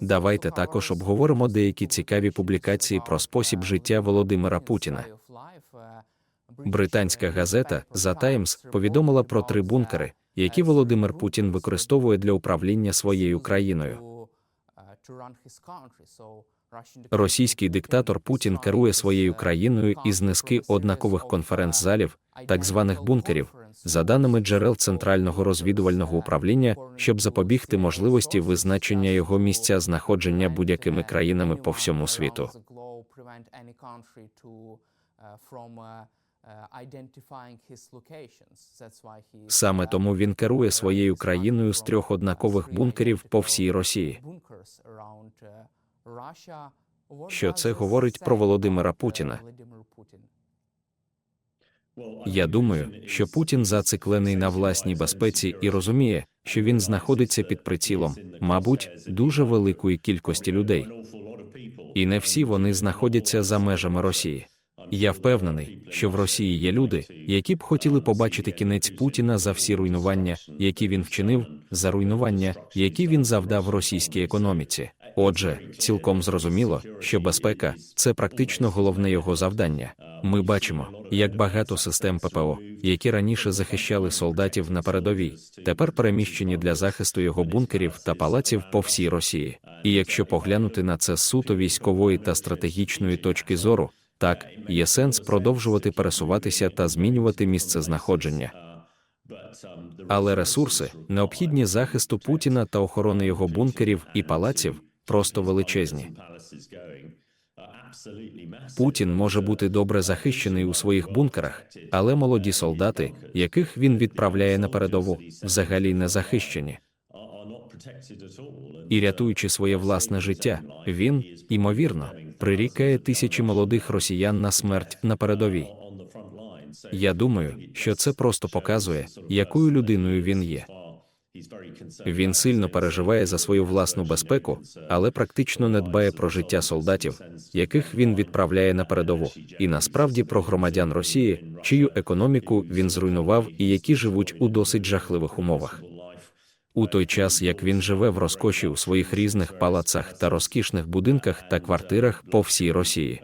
Давайте також обговоримо деякі цікаві публікації про спосіб життя Володимира Путіна. Британська газета The Times повідомила про три бункери, які Володимир Путін використовує для управління своєю країною. Російський диктатор Путін керує своєю країною із низки однакових конференц-залів, так званих бункерів, за даними джерел Центрального розвідувального управління, щоб запобігти можливості визначення його місця знаходження будь-якими країнами по всьому світу. Саме тому він керує своєю країною з трьох однакових бункерів по всій Росії. Що це говорить про Володимира Путіна? Я думаю, що Путін зациклений на власній безпеці і розуміє, що він знаходиться під прицілом, мабуть, дуже великої кількості людей. І не всі вони знаходяться за межами Росії. Я впевнений, що в Росії є люди, які б хотіли побачити кінець Путіна за всі руйнування, які він вчинив, за руйнування, які він завдав російській економіці. Отже, цілком зрозуміло, що безпека це практично головне його завдання. Ми бачимо, як багато систем ППО, які раніше захищали солдатів на передовій, тепер переміщені для захисту його бункерів та палаців по всій Росії. І якщо поглянути на це суто військової та стратегічної точки зору, так є сенс продовжувати пересуватися та змінювати місце знаходження. Але ресурси, необхідні захисту Путіна та охорони його бункерів і палаців, просто величезні. Путін може бути добре захищений у своїх бункерах, але молоді солдати, яких він відправляє на передову, взагалі не захищені. І рятуючи своє власне життя, він, ймовірно, прирікає тисячі молодих росіян на смерть на передовій. Я думаю, що це просто показує, якою людиною він є. Він сильно переживає за свою власну безпеку, але практично не дбає про життя солдатів, яких він відправляє на передову, і насправді про громадян Росії, чию економіку він зруйнував і які живуть у досить жахливих умовах. У той час, як він живе в розкоші у своїх різних палацах та розкішних будинках та квартирах по всій Росії.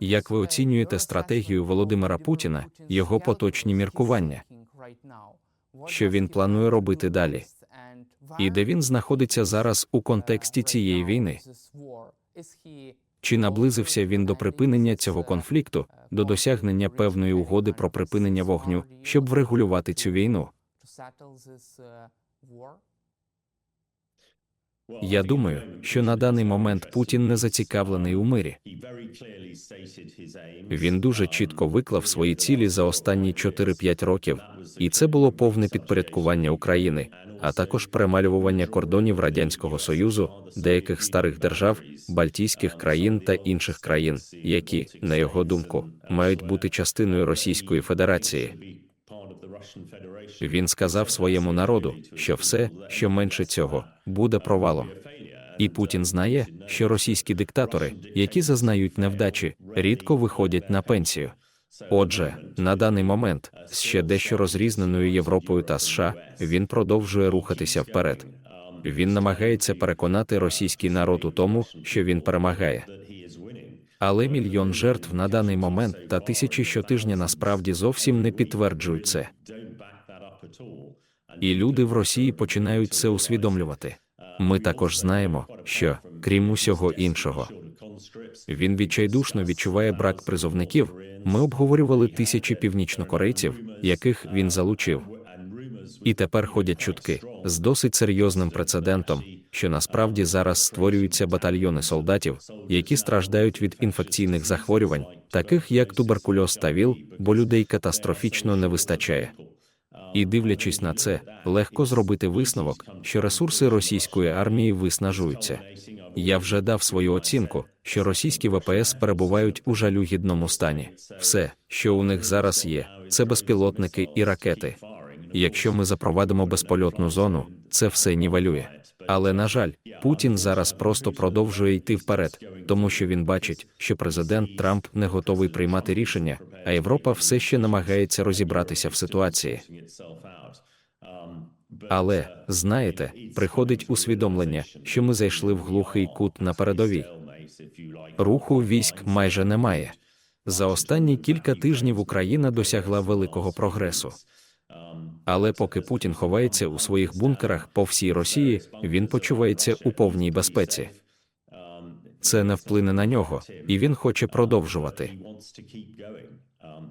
Як ви оцінюєте стратегію Володимира Путіна, його поточні міркування? Що він планує робити далі? І де він знаходиться зараз у контексті цієї війни? Чи наблизився він до припинення цього конфлікту, до досягнення певної угоди про припинення вогню, щоб врегулювати цю війну? Я думаю, що на даний момент Путін не зацікавлений у мирі. Він дуже чітко виклав свої цілі за останні 4-5 років, і це було повне підпорядкування України, а також перемалювання кордонів радянського союзу, деяких старих держав, Балтійських країн та інших країн, які, на його думку, мають бути частиною Російської Федерації. Він сказав своєму народу, що все, що менше цього, буде провалом. І Путін знає, що російські диктатори, які зазнають невдачі, рідко виходять на пенсію. Отже, на даний момент, з ще дещо розрізненою Європою та США, він продовжує рухатися вперед. Він намагається переконати російський народ у тому, що він перемагає. Але мільйон жертв на даний момент та тисячі щотижня насправді зовсім не підтверджують це. І люди в Росії починають це усвідомлювати. Ми також знаємо, що, крім усього іншого, він відчайдушно відчуває брак призовників. Ми обговорювали тисячі північнокорейців, яких він залучив. І тепер ходять чутки з досить серйозним прецедентом, що насправді зараз створюються батальйони солдатів, які страждають від інфекційних захворювань, таких як туберкульоз та ВІЛ, бо людей катастрофічно не вистачає. І дивлячись на це, легко зробити висновок, що ресурси російської армії виснажуються. Я вже дав свою оцінку, що російські ВПС перебувають у жалюгідному стані. Все, що у них зараз є, це безпілотники і ракети. Якщо ми запровадимо безпольотну зону, це все нівелює. Але на жаль, Путін зараз просто продовжує йти вперед, тому що він бачить, що президент Трамп не готовий приймати рішення, а Європа все ще намагається розібратися в ситуації. Але, знаєте, приходить усвідомлення, що ми зайшли в глухий кут на передовій. Руху військ майже немає. За останні кілька тижнів Україна досягла великого прогресу. Але поки Путін ховається у своїх бункерах по всій Росії, він почувається у повній безпеці. Це не вплине на нього, і він хоче продовжувати.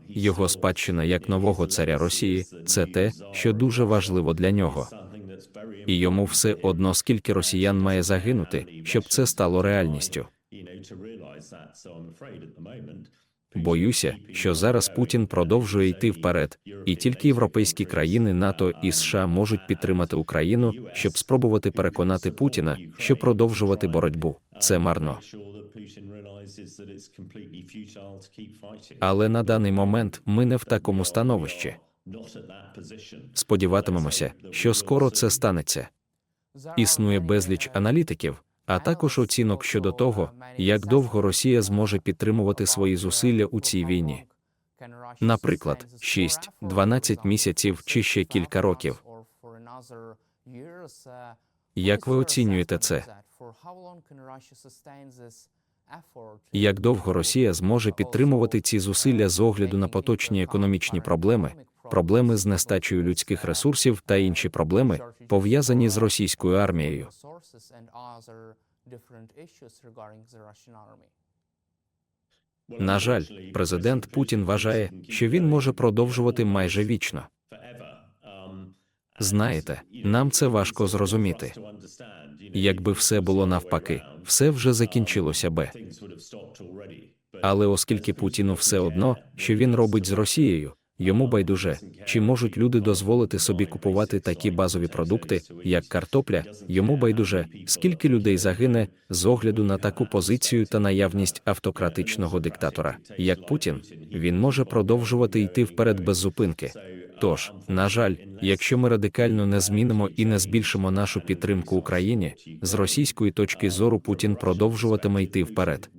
Його спадщина як нового царя Росії це те, що дуже важливо для нього. І йому все одно, скільки росіян має загинути, щоб це стало реальністю. Боюся, що зараз Путін продовжує йти вперед, і тільки європейські країни НАТО і США можуть підтримати Україну, щоб спробувати переконати Путіна, що продовжувати боротьбу. Це марно. Але на даний момент ми не в такому становищі. Сподіватимемося, що скоро це станеться. Існує безліч аналітиків, а також оцінок щодо того, як довго Росія зможе підтримувати свої зусилля у цій війні. Наприклад, 6, 12 місяців чи ще кілька років. Як ви оцінюєте це? Як довго Росія зможе підтримувати ці зусилля з огляду на поточні економічні проблеми, проблеми з нестачею людських ресурсів та інші проблеми, пов'язані з російською армією? На жаль, президент Путін вважає, що він може продовжувати майже вічно. Знаєте, нам це важко зрозуміти. Якби все було навпаки, все вже закінчилося би. Але оскільки Путіну все одно, що він робить з Росією, йому байдуже, чи можуть люди дозволити собі купувати такі базові продукти, як картопля, йому байдуже, скільки людей загине з огляду на таку позицію та наявність автократичного диктатора, як Путін, він може продовжувати йти вперед без зупинки. Тож, на жаль, якщо ми радикально не змінимо і не збільшимо нашу підтримку Україні, з російської точки зору Путін продовжуватиме йти вперед.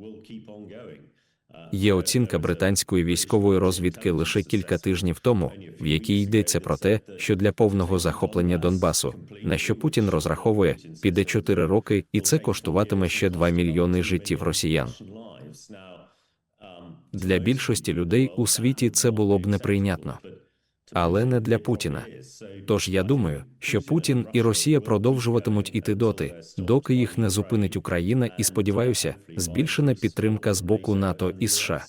Є оцінка британської військової розвідки лише кілька тижнів тому, в якій йдеться про те, що для повного захоплення Донбасу, на що Путін розраховує, піде 4 роки, і це коштуватиме ще 2 мільйони життів росіян. Для більшості людей у світі це було б неприйнятно. Але не для Путіна. Тож я думаю, що Путін і Росія продовжуватимуть іти доти, доки їх не зупинить Україна, і сподіваюся, збільшена підтримка з боку НАТО і США.